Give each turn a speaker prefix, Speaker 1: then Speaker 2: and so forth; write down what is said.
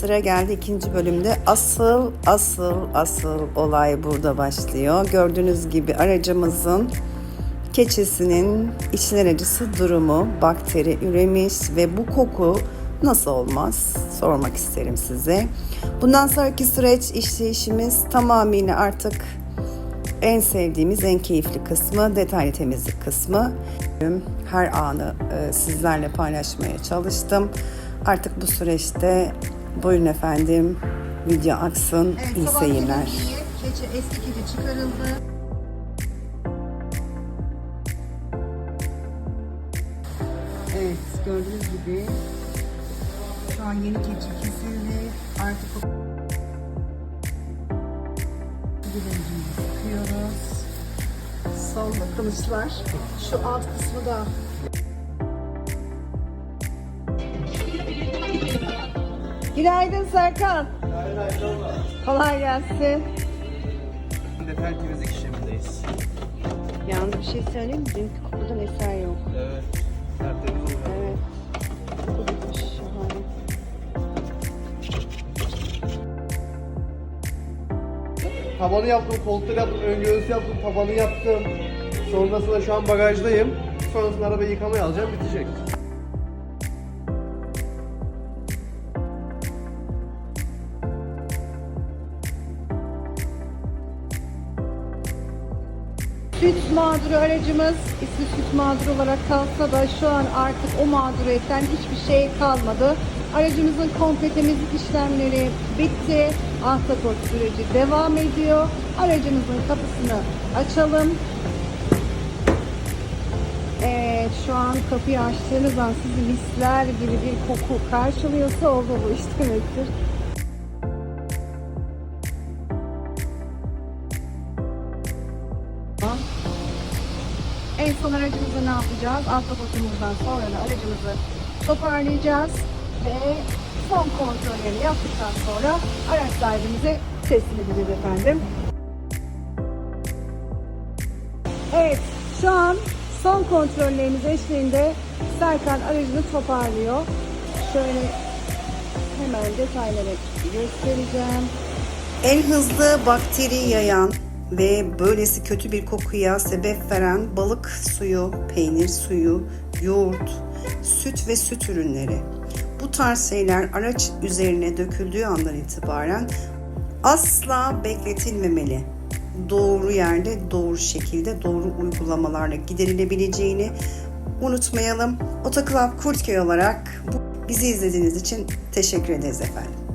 Speaker 1: sıra geldi ikinci bölümde. Asıl, asıl, asıl olay burada başlıyor. Gördüğünüz gibi aracımızın keçisinin içler acısı durumu, bakteri üremiş ve bu koku nasıl olmaz sormak isterim size. Bundan sonraki süreç işleyişimiz tamamıyla artık en sevdiğimiz, en keyifli kısmı detaylı temizlik kısmı. Her anı e, sizlerle paylaşmaya çalıştım. Artık bu süreçte buyurun efendim video aksın. İyi seyirler.
Speaker 2: Keçi eski keçi çıkarıldı. Evet gördüğünüz gibi şu an yeni keçi kesildi. Artık o bilincimizi sıkıyoruz. Son bakılışlar. Şu alt kısmı da Günaydın Serkan. Kolay gelsin.
Speaker 3: Detay temizlik işlemindeyiz.
Speaker 2: Yalnız bir şey söyleyeyim mi? Dünkü kokudan eser yok.
Speaker 3: Evet. Tertemiz oldu.
Speaker 2: Evet. Şahane.
Speaker 3: Tabanı yaptım, koltukları yaptım, ön göğüs yaptım, tabanı yaptım. Sonrasında şu an bagajdayım. Sonrasında arabayı yıkamaya alacağım, bitecek.
Speaker 2: Süt mağduru aracımız ismi süt mağduru olarak kalsa da şu an artık o mağduriyetten hiçbir şey kalmadı. Aracımızın komple temizlik işlemleri bitti. Ahtapot süreci devam ediyor. Aracımızın kapısını açalım. Evet şu an kapıyı açtığınız an sizi misler gibi bir koku karşılıyorsa oldu bu iş demektir. En son aracımızı ne yapacağız? Ahtapotumuzdan sonra da aracımızı toparlayacağız ve son kontrolleri yaptıktan sonra araç sahibimize teslim edeceğiz efendim. Evet, şu an son kontrollerimiz eşliğinde Serkan aracını toparlıyor. Şöyle hemen detayları göstereceğim.
Speaker 1: En hızlı bakteri yayan ve böylesi kötü bir kokuya sebep veren balık suyu, peynir suyu, yoğurt, süt ve süt ürünleri. Bu tarz şeyler araç üzerine döküldüğü andan itibaren asla bekletilmemeli. Doğru yerde, doğru şekilde, doğru uygulamalarla giderilebileceğini unutmayalım. Otoklav Kurtköy olarak bizi izlediğiniz için teşekkür ederiz efendim.